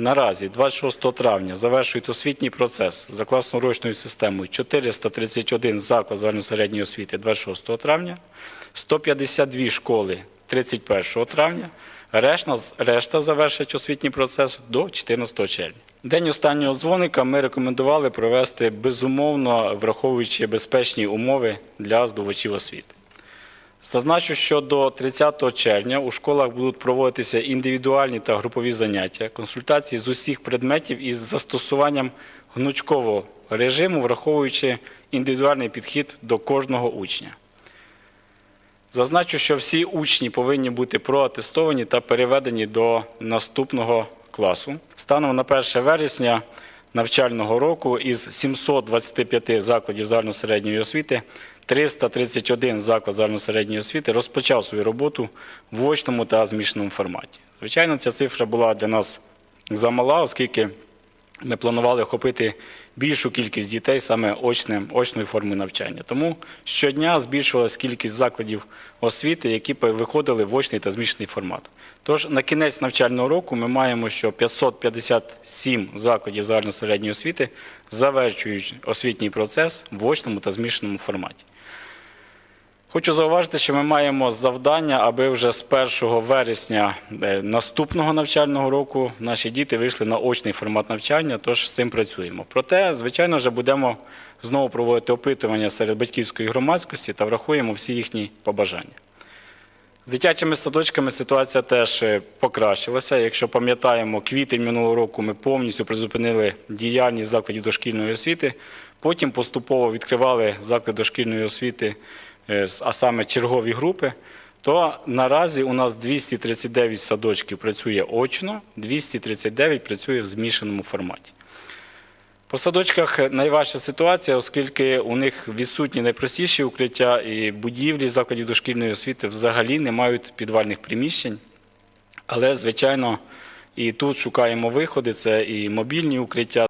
Наразі 26 травня завершують освітній процес за класно-урочною системою 431 заклад загальносередньої освіти 26 травня, 152 школи 31 травня, решта, решта завершить освітній процес до 14 червня. День останнього дзвоника ми рекомендували провести безумовно, враховуючи безпечні умови для здобувачів освіти. Зазначу, що до 30 червня у школах будуть проводитися індивідуальні та групові заняття, консультації з усіх предметів із застосуванням гнучкового режиму, враховуючи індивідуальний підхід до кожного учня. Зазначу, що всі учні повинні бути проатестовані та переведені до наступного класу. Станом на 1 вересня навчального року із 725 закладів загальносередньої освіти 331 заклад загальносередньої освіти розпочав свою роботу в очному та змішаному форматі. Звичайно, ця цифра була для нас замала, оскільки ми планували охопити більшу кількість дітей саме очним, очною формою навчання. Тому щодня збільшувалась кількість закладів освіти, які виходили в очний та змішаний формат. Тож на кінець навчального року ми маємо, що 557 закладів загальносередньої освіти завершують освітній процес в очному та змішаному форматі. Хочу зауважити, що ми маємо завдання, аби вже з 1 вересня е, наступного навчального року наші діти вийшли на очний формат навчання, тож з цим працюємо. Проте, звичайно, вже будемо знову проводити опитування серед батьківської громадськості та врахуємо всі їхні побажання. З дитячими садочками ситуація теж е, покращилася. Якщо пам'ятаємо, квітень минулого року ми повністю призупинили діяльність закладів дошкільної освіти, потім поступово відкривали заклади дошкільної освіти, а саме чергові групи, то наразі у нас 239 садочків працює очно, 239 працює в змішаному форматі. По садочках найважча ситуація, оскільки у них відсутні найпростіші укриття і будівлі закладів дошкільної освіти взагалі не мають підвальних приміщень. Але, звичайно, і тут шукаємо виходи, це і мобільні укриття,